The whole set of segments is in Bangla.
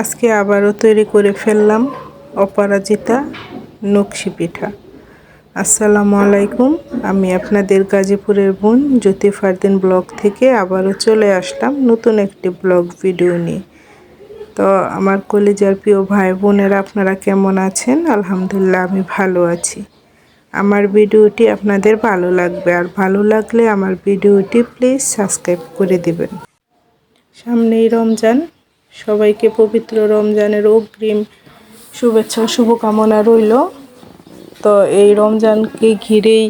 আজকে আবারও তৈরি করে ফেললাম অপরাজিতা নকশি পিঠা। আসসালামু আলাইকুম, আমি আপনাদের গাজীপুরের বোন জ্যোতি ফারদিন ব্লগ থেকে আবারও চলে আসলাম নতুন একটি ব্লগ ভিডিও নিয়ে। তো আমার কলেজার প্রিয় ভাই বোনেরা, আপনারা কেমন আছেন? আলহামদুলিল্লাহ, আমি ভালো আছি। আমার ভিডিওটি আপনাদের ভালো লাগবে, আর ভালো লাগলে আমার ভিডিওটি প্লিজ সাবস্ক্রাইব করে দিবেন। সামনেই রমজান সবাইকে পবিত্র রমজানের অগ্রিম শুভেচ্ছা শুভকামনা রইল। তো এই রমজানকে ঘিরেই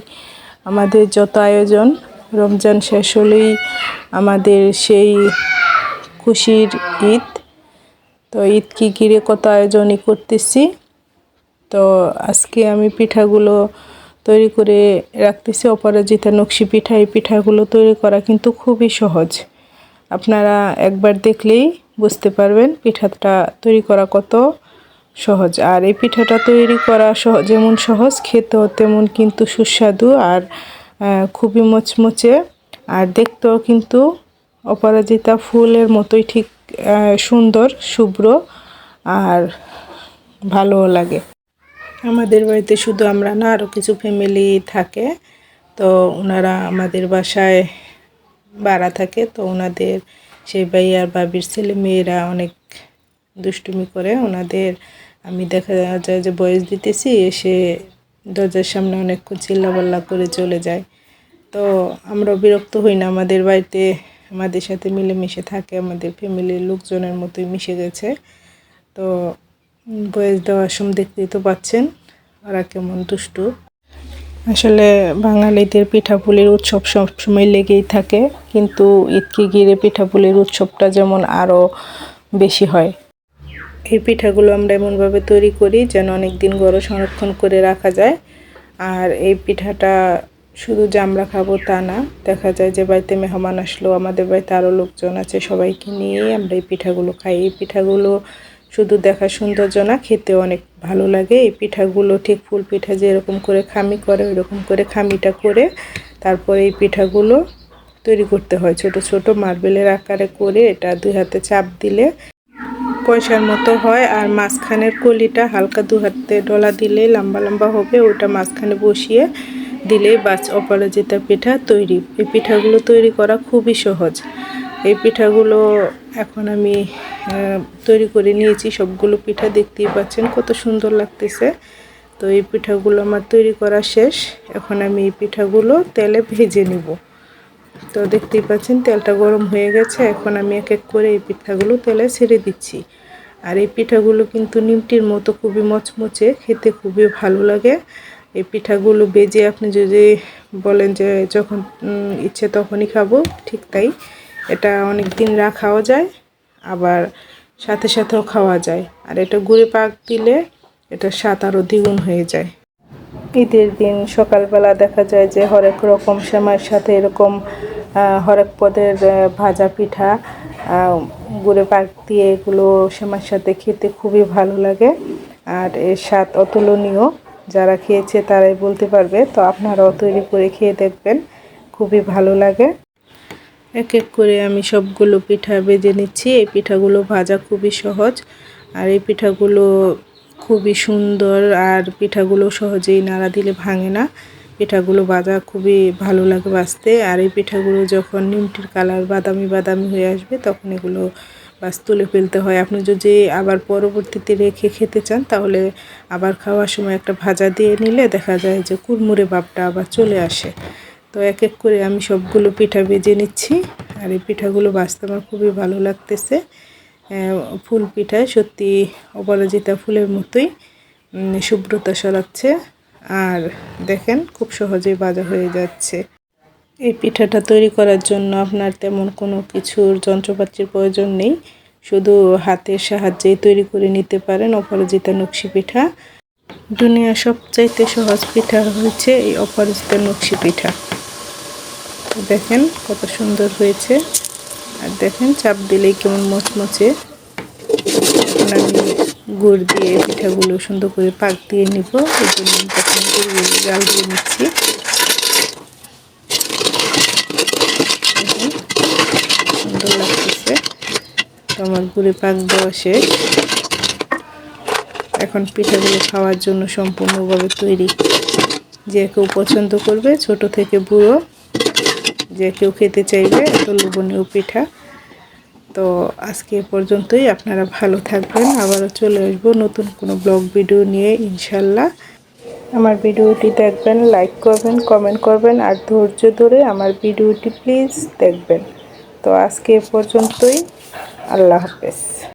আমাদের যত আয়োজন, রমজান শেষ হলেই আমাদের সেই খুশির ঈদ। তো ঈদকে ঘিরে কত আয়োজনই করতেছি। তো আজকে আমি পিঠাগুলো তৈরি করে রাখতেছি। অপরাজিতা নকশি পিঠা, এই পিঠাগুলো তৈরি করা কিন্তু খুবই সহজ। আপনারা একবার দেখলেই বুঝতে পারবেন, পিঠাটা তৈরি করা কত সহজ। আর এই পিঠাটা তৈরি করা যেমন সহজ, খেতেও তেমন কিন্তু সুস্বাদু আর খুবই মচমচে। আর দেখতেও কিন্তু অপরাজিতা ফুলের মতোই ঠিক সুন্দর, শুভ্র আর ভালোও লাগে। আমাদের বাড়িতে শুধু আমরা না আরও কিছু ফ্যামিলি থাকে। তো ওনারা আমাদের বাসায় বাড়া থাকে, তো ওনাদের সেই ভাই আর বাবির ছেলে মেয়েরা অনেক দুষ্টুমি করে। ওনাদের আমি দেখা যায় যে বয়স দিতেছি, এসে দরজার সামনে অনেকক্ষণ চিল্লাপাল্লা করে চলে যায়। তো আমরা বিরক্ত হই না, আমাদের বাড়িতে, আমাদের সাথে মিলেমিশে থাকে, আমাদের ফ্যামিলির লোকজনের মতোই মিশে গেছে। তো বয়স দেওয়ার সময় দেখতেই তো পাচ্ছেন, ওরা কেমন দুষ্টু। আসলে বাঙালিদের পিঠাপুলির উৎসব সবসময় লেগেই থাকে, কিন্তু ঈদকে ঘিরে পিঠাপুলির উৎসবটা যেমন আরও বেশি হয়। এই পিঠাগুলো আমরা এমনভাবে তৈরি করি যেন অনেক দিন গড় সংরক্ষণ করে রাখা যায়। আর এই পিঠাটা শুধু যে আমরা খাব তা না, দেখা যায় যে বাড়িতে মেহমান আসলো আমাদের বাড়িতে আরও লোকজন আছে, সবাইকে নিয়েই আমরা এই পিঠাগুলো খাই। এই পিঠাগুলো শুধু দেখা সৌন্দর্য না খেতে অনেক ভালো লাগে। এই পিঠাগুলো ঠিক ফুল পিঠা যেরকম করে খামি করে, ওইরকম করে খামিটা করে তারপরে এই পিঠাগুলো তৈরি করতে হয়। ছোট ছোট মার্বেলের আকারে করে এটা দুই হাতে চাপ দিলে পয়সার মতো হয়। আর মাঝখানের কলিটা হালকা দু হাতে ডলা দিলে লম্বা লম্বা হবে ওটা মাঝখানে বসিয়ে দিলেই বাস অপরাজিতা পিঠা তৈরি। এই পিঠাগুলো তৈরি করা খুবই সহজ। এই পিঠাগুলো এখন আমি তৈরি করে নিয়েছি সবগুলো পিঠা, দেখতেই পাচ্ছেন কত সুন্দর লাগতেছে। তো এই পিঠাগুলো আমার তৈরি করা শেষ। এখন আমি এই পিঠাগুলো তেলে ভেজে নিব। তো দেখতেই পাচ্ছেন তেলটা গরম হয়ে গেছে। এখন আমি এক এক করে এই পিঠাগুলো তেলে ছেড়ে দিচ্ছি। আর এই পিঠাগুলো কিন্তু নিমটির মতো খুবই মচমচে, খেতে খুবই ভালো লাগে। এই পিঠাগুলো বেজে আপনি যদি বলেন যে যখন ইচ্ছে তখনই খাব, ঠিক তাই। এটা অনেক দিন রাখাও যায়, আবার সাথে সাথেও খাওয়া যায়। আর এটা গুঁড়ে পাক দিলে এটা স্বাদ আরও দ্বিগুণ হয়ে যায়। ঈদের দিন সকালবেলা দেখা যায় যে হরেক রকম সেমাইয়ের সাথে এরকম হরেক পদের ভাজা পিঠা গুড়ে পাক দিয়ে এগুলো সেমাইয়ের সাথে খেতে খুবই ভালো লাগে। আর এর স্বাদ অতুলনীয়। যারা খেয়েছে তারাই বলতে পারবে, তো আপনারাও তৈরি করে খেয়ে দেখবেন, খুবই ভালো লাগে। এক এক করে আমি সবগুলো পিঠা বেজে নিচ্ছি। এই পিঠাগুলো ভাজা খুবই সহজ। আর এই পিঠাগুলো খুবই সুন্দর আর পিঠাগুলো সহজেই নাড়া দিলে ভাঙে না। পিঠাগুলো ভাজা খুবই ভালো লাগে বাঁচতে আর এই পিঠাগুলো যখন নিমটির কালার বাদামি বাদামি হয়ে আসবে, তখন এগুলো বাস তুলে ফেলতে হয়। আপনি যদি আবার পরবর্তীতে রেখে খেতে চান, তাহলে আবার খাওয়ার সময় একটা ভাজা দিয়ে নিলে দেখা যায় যে কুরমুরে ভাবটা আবার চলে আসে। তো এক এক করে আমি সবগুলো পিঠা বেজে নিচ্ছি। আর এই পিঠাগুলো বাঁচতে আমার খুবই ভালো লাগতেছে। ফুল পিঠায় সত্যি অপরাজিতা ফুলের মতোই শুভ্রতা সরাচ্ছে আর দেখেন, খুব সহজেই বাজা হয়ে যাচ্ছে। এই পিঠাটা তৈরি করার জন্য আপনার তেমন কোনো কিছুর যন্ত্রপাতির প্রয়োজন নেই। শুধু হাতের সাহায্যেই তৈরি করে নিতে পারেন অপরাজিতা নকশি পিঠা। দুনিয়া সবচাইতে সহজ পিঠা হচ্ছে এই অপরাজিতা নকশি পিঠা। দেখেন কত সুন্দর হয়েছে। আর দেখেন চাপ দিলেই কেমন মচমচে। আমি গুড় দিয়ে পিঠাগুলো সুন্দর করে পাক দিয়ে নিব। এই জন্য তখন জাল দিয়ে নিচ্ছি। সুন্দর লাগতেছে। আমার গুড়ে পাক দেওয়া শেষ। এখন পিঠাগুলো খাওয়ার জন্য সম্পূর্ণভাবে তৈরি। যে কেউ পছন্দ করবে, ছোট থেকে বুড়ো যে কেউ খেতে চাইবে, এত লোভনীয় পিঠা। তো আজকে এ পর্যন্তই, আপনারা ভালো থাকবেন। আবারও চলে আসব নতুন কোনো ব্লগ ভিডিও নিয়ে, ইনশাল্লাহ। আমার ভিডিওটি দেখবেন লাইক করবেন কমেন্ট করবেন, আর ধৈর্য ধরে আমার ভিডিওটি প্লিজ দেখবেন। তো আজকে এ পর্যন্তই, আল্লাহ হাফেজ।